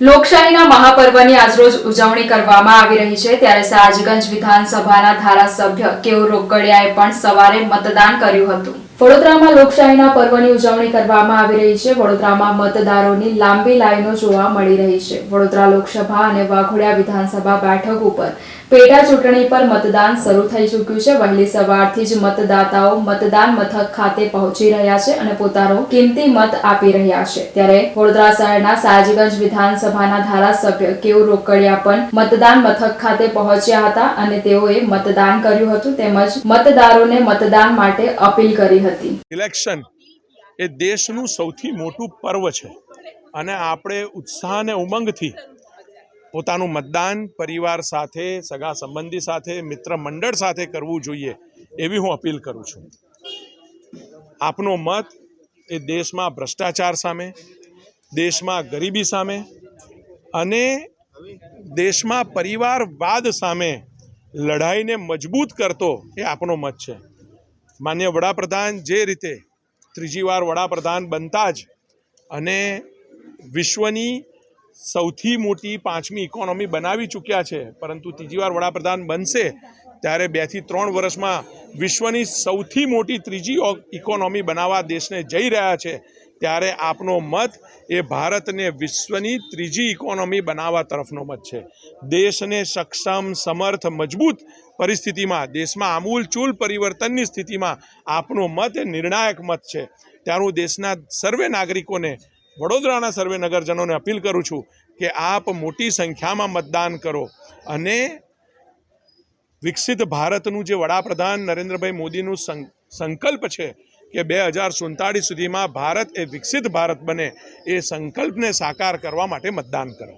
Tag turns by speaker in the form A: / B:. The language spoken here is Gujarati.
A: લોકશાહીના મહાપર્વની આજરોજ ઉજવણી કરવામાં આવી રહી છે. ત્યારે સાજગંજ વિધાનસભાના ધારાસભ્ય કેવું રોકડિયાએ પણ સવારે મતદાન કર્યું હતું. વડોદરામાં લોકશાહીના પર્વની ઉજવણી કરવામાં આવી રહી છે. વડોદરામાં મતદારોની લાંબી લાઈનો જોવા મળી રહી છે. વડોદરા લોકસભા અને વાઘોડિયા વિધાનસભા બેઠક ઉપર પેટા ચૂંટણી પર મતદાન શરૂ થઈ ચૂક્યું છે. વહેલી સવારથી જ મતદાતાઓ મતદાન મથક ખાતે પહોંચી રહ્યા છે અને પોતાનો કિંમતી મત આપી રહ્યા છે. ત્યારે વડોદરા શહેરના સાજીગંજ વિધાનસભાના ધારાસભ્ય કેવું રોકડિયા પણ મતદાન મથક ખાતે પહોંચ્યા હતા અને તેઓએ મતદાન કર્યું હતું તેમજ મતદારોને મતદાન માટે અપીલ કરી હતી.
B: ઇલેક્શન એ દેશનું સૌથી મોટું પર્વ છે અને આપણે ઉત્સાહ અને ઉમંગથી પોતાનું મતદાન પરિવાર સાથે, સગા સંબંધી સાથે, મિત્ર મંડળ સાથે કરવું જોઈએ એવી હું અપીલ કરું છું. આપનો મત એ દેશમાં ભ્રષ્ટાચાર સામે, દેશમાં ગરીબી સામે અને દેશમાં પરિવારવાદ સામે લડાઈને મજબૂત કરતો એ આપનો મત છે. માન્ય વડાપ્રધાન જે રીતે ત્રીજી વાર વડાપ્રધાન બનતા જ અને વિશ્વની સૌથી મોટી પાંચમી ઇકોનોમી બનાવી ચૂક્યા છે, પરંતુ ત્રીજી વાર વડાપ્રધાન બનશે ત્યારે બેથી ત્રણ વર્ષમાં વિશ્વની સૌથી મોટી ત્રીજી ઇકોનોમી બનાવવા દેશને જઈ રહ્યા છે. ત્યારે આપનો મત એ ભારતને વિશ્વની ત્રીજી ઇકોનોમી બનાવવા તરફનો મત છે. દેશને સક્ષમ, સમર્થ, મજબૂત પરિસ્થિતિમાં, દેશમાં આમૂલચૂલ પરિવર્તનની સ્થિતિમાં આપનો મત એ નિર્ણાયક મત છે. ત્યારે હું દેશના સર્વે નાગરિકોને, વડોદરાના સર્વે નગરજનોને અપીલ કરું છું કે આપ મોટી સંખ્યામાં મતદાન કરો અને વિકસિત ભારતનું જે વડાપ્રધાન નરેન્દ્રભાઈ મોદીનું સંકલ્પ છે કે બે હજાર સુડતાળીસ સુધીમાં ભારત એ વિકસિત ભારત બને એ સંકલ્પને સાકાર કરવા માટે મતદાન કરો.